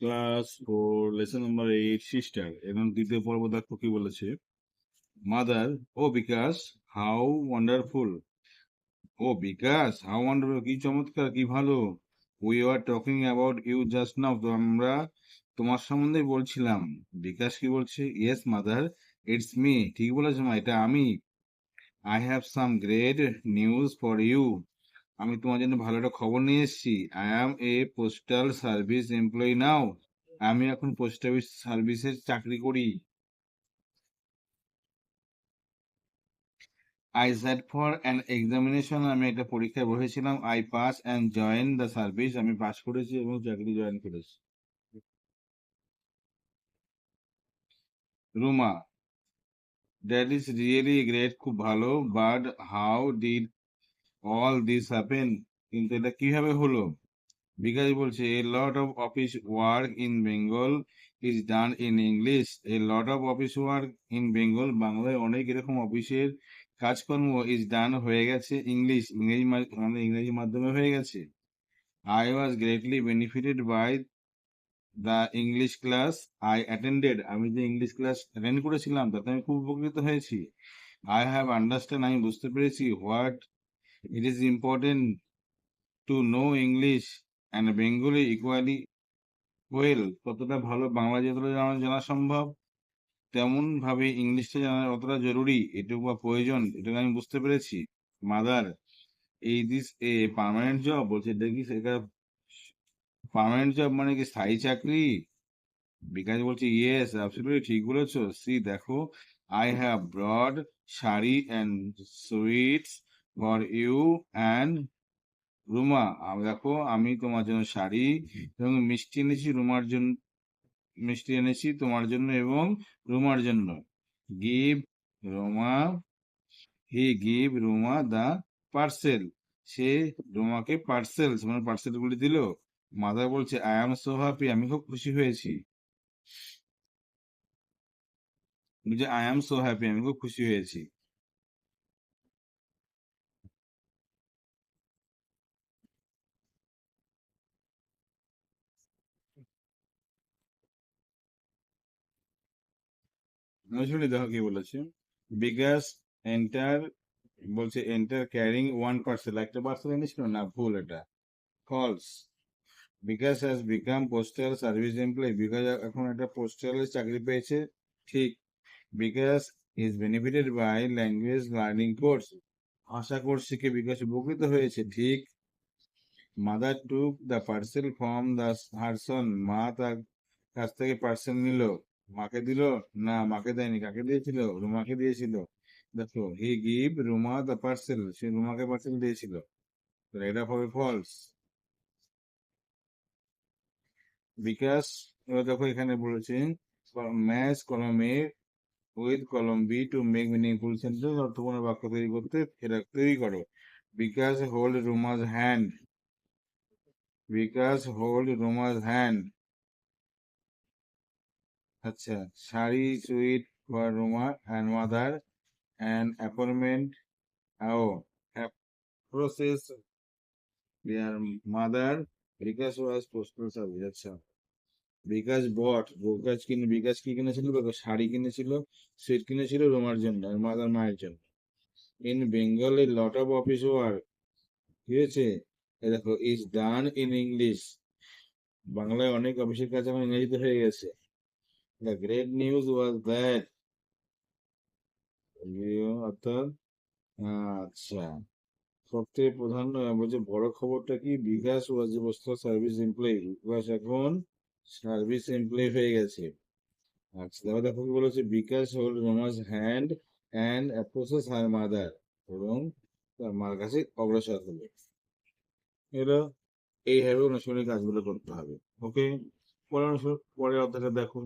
Class four lesson number eight sister এবং দ্বিতীয় পর্ব দেখো কি বলেছে? Mother O Bikash how wonderful O Bikash how wonderful কি চমৎকার, কি ভালো। We are talking about you just now তো আমরা তোমার সম্বন্ধে বলছিলাম। বিকাশ কি বলছে? ইয়েস মাদার ইটস মি ঠিক বলেছ মা, এটা আমি। I have some great news for you আমি তোমার জন্য ভালো একটা খবর নিয়ে এসেছি। I am a postal service employee now আমি এখন পোস্ট অফিস সার্ভিসের চাকরি করি। I set for an examination আমি একটা পরীক্ষায় বসেছিলাম। I pass and join the service আমি পাস করেছি এবং চাকরি জয়েন করেছি। Ruma that is really great খুব ভালো। But how did all this happen কিন্তু এটা কীভাবে হলো? বিকাশ বলছে a lot of office work in Bengal is done in English a lot of office work in Bengal বাংলায় অনেক এরকম অফিসের কাজকর্ম ইজ ডান হয়ে গেছে ইংলিশ ইংরেজি মানে ইংরেজি মাধ্যমে হয়ে গেছে। I was greatly benefited by the English class I attended আমি যে ইংলিশ ক্লাস অ্যাটেন্ড করেছিলাম, তাতে আমি খুব উপকৃত হয়েছি। আই হ্যাভ আন্ডারস্ট্যান্ড আমি বুঝতে পেরেছি what it is important to know English and Bengali equally well কতটা ভালো বাংলা যতটা জানা জানা সম্ভব তেমন ভাবে ইংলিশটা জানা অতটা জরুরি, এটুকু প্রয়োজন এটুকু আমি বুঝতে পেরেছি। মাদার এই দিস এ পার্মানেন্ট জব বলছে দেখি সেটা পার্মানেন্ট জব মানে কি স্থায়ী চাকরি? বিকাশ বলছে ইয়েস অ্যাবসলিউটলি ঠিক বলেছ। সি দেখো I have brought sari and sweets for you and Ruma. দেখো, আমি তোমার জন্য শাড়ি এবং মিষ্টি এনেছি রুমার জন্য, মিষ্টি এনেছি তোমার জন্য এবং রুমার জন্য। Give Roma he give Ruma the parcel সে রুমাকে পার্সেল মানে পার্সেল গুলি দিল। মাদার বলছে আই এম সো হ্যাপি আমি খুব খুশি হয়েছি। বলছে আই এম সো হ্যাপি আমি খুব খুশি হয়েছি। শুনি দেখো কি বলেছে বিকাশ এন্টার বলছে এন্টার ক্যারিং ওয়ান পার্সেল একটা পার্সেল এনেছিল না, ভুল এটা false Bikash has become postal service employee Bikash এখন একটা পোস্টালের চাকরি পেয়েছে, ঠিক Bikash is benefited by language learning course ভাষা কোর্স শিখে বিকাশ উপকৃত হয়েছে, ঠিক mother took the parcel from the her son মা তার কাছ থেকে পার্সেল নিল মাকে দিল? না, মাকে দেয়নি। কাকে দিয়েছিল? রুমাকে দিয়েছিল। দেখো, he give Ruma the parcel. সে রুমাকে পার্সেল দিয়েছিল। এটা হবে ফলস বিকাশ এবার দেখো এখানে বলেছেন match column A with column B to make meaningful sentence অর্থপূর্ণ বাক্য তৈরি করতে এটা তৈরি করো। Bikash hold Ruma's hand Bikash hold Ruma's hand আচ্ছা sari, sweet for Ruma and mother, and appointment, O process there mother, Bikash was postal service আচ্ছা। বিকাশ বট বিকাশ কিনে, বিকাশ কি কিনেছিল? শাড়ি কিনেছিল, সুইট কিনেছিল রোমার জন্য মাদার মায়ের জন্য। In Bengal a lot of office work ঠিক আছে? দেখো ইজ ডান ইন ইংলিশ। বাংলায় অনেক অফিসের কাজ এখন ইংরেজিতে হয়ে গেছে। The great news was that অর্থাৎ আচ্ছা সবথেকে প্রধান বলছে বড় খবরটা কি? বিকাশ ওয়াজ বস্তু সার্ভিস এমপ্লয়ি বিকাশ এখন সার্ভিস এমপ্লয়ি হয়ে গেছে। আচ্ছা তারপর দেখো কি বলেছে? Bikash hold Roma's hand and approaches her mother এবং তার মার কাছে অগ্রসর হলো এরা এইভাবে অনুশীলনী কাজগুলো করতে হবে। ওকে পরের অনুশীলন পরের অধ্যায়টা দেখো।